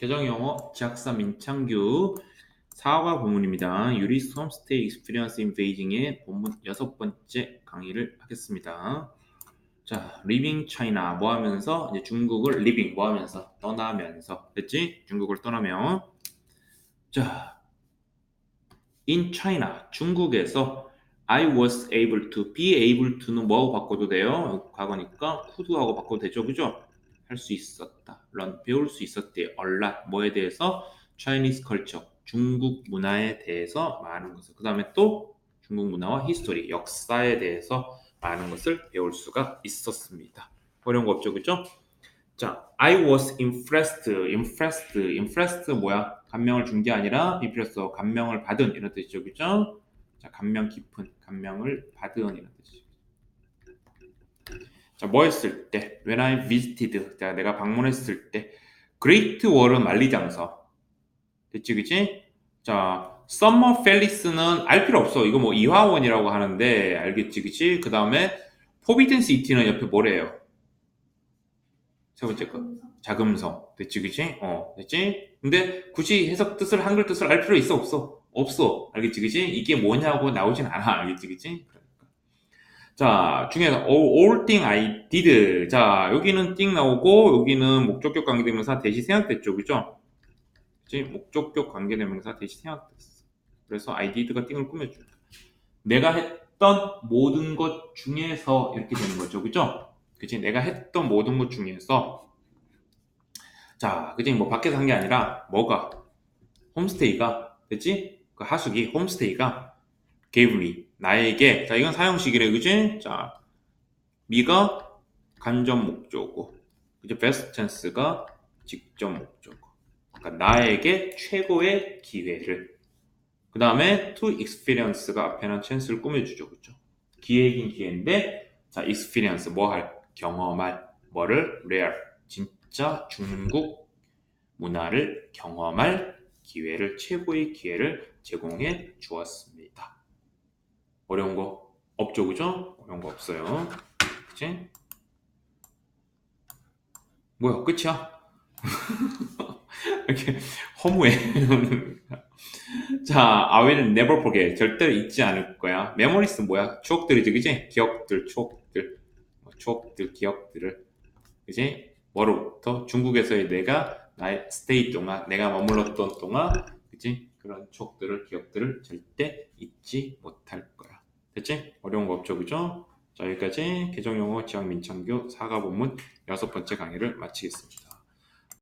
개정영어 지학사 민창규 사과 본문입니다. 유리스 홈스테이 익스피리언스 인 베이징의 본문 여섯 번째 강의를 하겠습니다. 자, 리빙 차이나 뭐 하면서 이제 중국을 리빙 뭐 하면서 떠나면서 됐지? 중국을 떠나면 자, in China 중국에서 I was able to, be able to는 뭐하고 바꿔도 돼요? 과거니까 could하고 바꿔도 되죠, 그죠? 할 수 있었다. Learn 배울 수 있었대요. a lot 뭐에 대해서 Chinese culture 중국 문화에 대해서 많은 것을 그 다음에 또 중국 문화와 history 역사에 대해서 많은 것을 배울 수가 있었습니다. 어려운 거 없죠, 그죠? 자, I was impressed, impressed, impressed 뭐야? 감명을 준 게 아니라 impressed 감명을 받은 이런 뜻이죠, 그죠? 자, 감명 깊은, 감명을 받은 이런 뜻이죠. 자, 뭐 했을 때? When I visited, 자, 내가 방문했을 때 Great Wall은 만리장성. 됐지, 그지? 자, Summer Palace는 알 필요 없어. 이거 뭐 이화원이라고 하는데 알겠지, 그지? 그 다음에 Forbidden City는 옆에 뭐래요? 세 번째 거. 자금성. 됐지, 그지? 어, 됐지? 근데 굳이 해석 뜻을, 한글 뜻을 알 필요 있어, 없어? 없어. 알겠지, 그지? 이게 뭐냐고 나오진 않아. 알겠지, 그지? 그러니까. 자, 중에서 all thing I did. 자, 여기는 띵 나오고 여기는 목적격 관계대명사 대시 생략됐죠, 그죠? 그지? 목적격 관계대명사 대시 생략됐어. 그래서 I did가 띵을 꾸며준다. 내가 했던 모든 것 중에서 이렇게 되는 거죠, 그죠? 그지? 내가 했던 모든 것 중에서 자, 그지? 뭐 밖에서 한 게 아니라 뭐가 홈스테이가 됐지? 그 하숙이 홈스테이가 gave me 나에게 자 이건 사용식이래 그지? 자 미가 간접 목조고 그죠? best chance가 직접 목조고 그러니까 나에게 최고의 기회를 그 다음에 to experience가 앞에는 chance를 꾸며주죠 그죠? 기회이긴 기회인데 자 experience 뭐 할? 경험할 뭐를 rare 진짜 중국 문화를 경험할 기회를 최고의 기회를 제공해 주었습니다. 어려운 거 없죠, 그죠? 어려운 거 없어요. 그치? 뭐야, 끝이야? 이렇게 허무해. 자, I will never forget. 절대로 잊지 않을 거야. memories 뭐야? 추억들이지, 그지? 기억들, 추억들. 뭐 추억들, 기억들을. 그지? 뭐로부터? 중국에서의 내가 나의 스테이 동안, 내가 머물렀던 동안, 그지? 그런 추억들을, 기억들을 절대 잊지 못할 거야. 됐지? 어려운 거 없죠, 그죠? 자, 여기까지 개정용어 지학 민창교 사과 본문 여섯 번째 강의를 마치겠습니다.